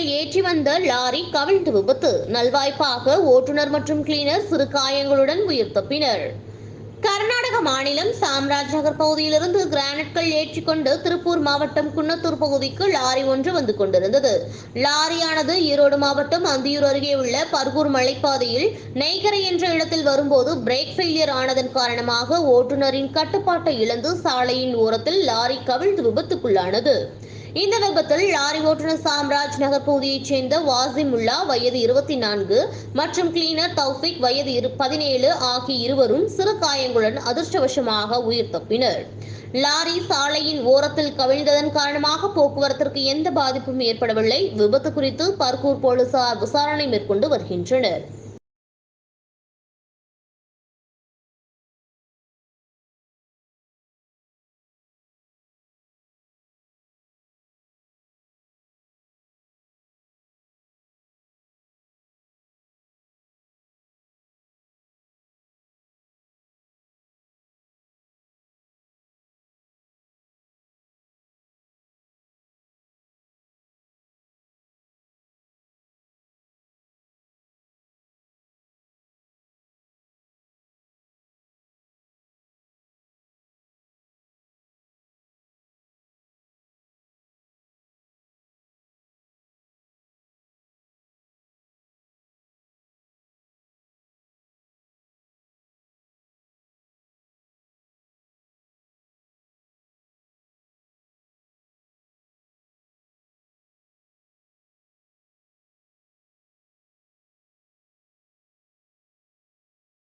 கிரானைட்கள் ஏற்றி வந்த லாரி கவிழ்ந்து விபத்து. நல்வாய்ப்பாக ஓட்டுநர் மற்றும் கிளீனர் சிறு காயங்களுடன் உயிர் தப்பினர் கர்நாடக மாநிலம் சாம்ராஜ் நகர் பகுதியிலிருந்து கிரானைட்கள் ஏற்றிக்கொண்டு திருப்பூர் மாவட்டம் குன்னத்தூர் பகுதிக்கு லாரி ஒன்று வந்து கொண்டிருந்தது. லாரியானது ஈரோடு மாவட்டம் அந்தியூர் அருகே உள்ள பர்கூர் மலைப்பாதையில் நெய்கரை என்ற இடத்தில் வரும்போது பிரேக் ஃபெயிலியர் ஆனதன் காரணமாக ஓட்டுநரின் கட்டுப்பாட்டை இழந்து சாலையின் ஓரத்தில் லாரி கவிழ்ந்து விபத்துக்குள்ளானது. இந்த விபத்தில் லாரி ஓட்டுநர் சாம்ராஜ் நகர் பகுதியைச் சேர்ந்த வாசிமுல்லா வயது இருபத்தி நான்கு மற்றும் கிளீனர் தௌஃபிக் வயது இரு பதினேழு ஆகிய இருவரும் சிறு காயங்களுடன் அதிர்ஷ்டவசமாக உயிர் தப்பினர். லாரி சாலையின் ஓரத்தில் கவிழ்ந்ததன் காரணமாக போக்குவரத்திற்கு எந்த பாதிப்பும் ஏற்படவில்லை. விபத்து குறித்து பர்கூர் போலீசார் விசாரணை மேற்கொண்டு வருகின்றனர்.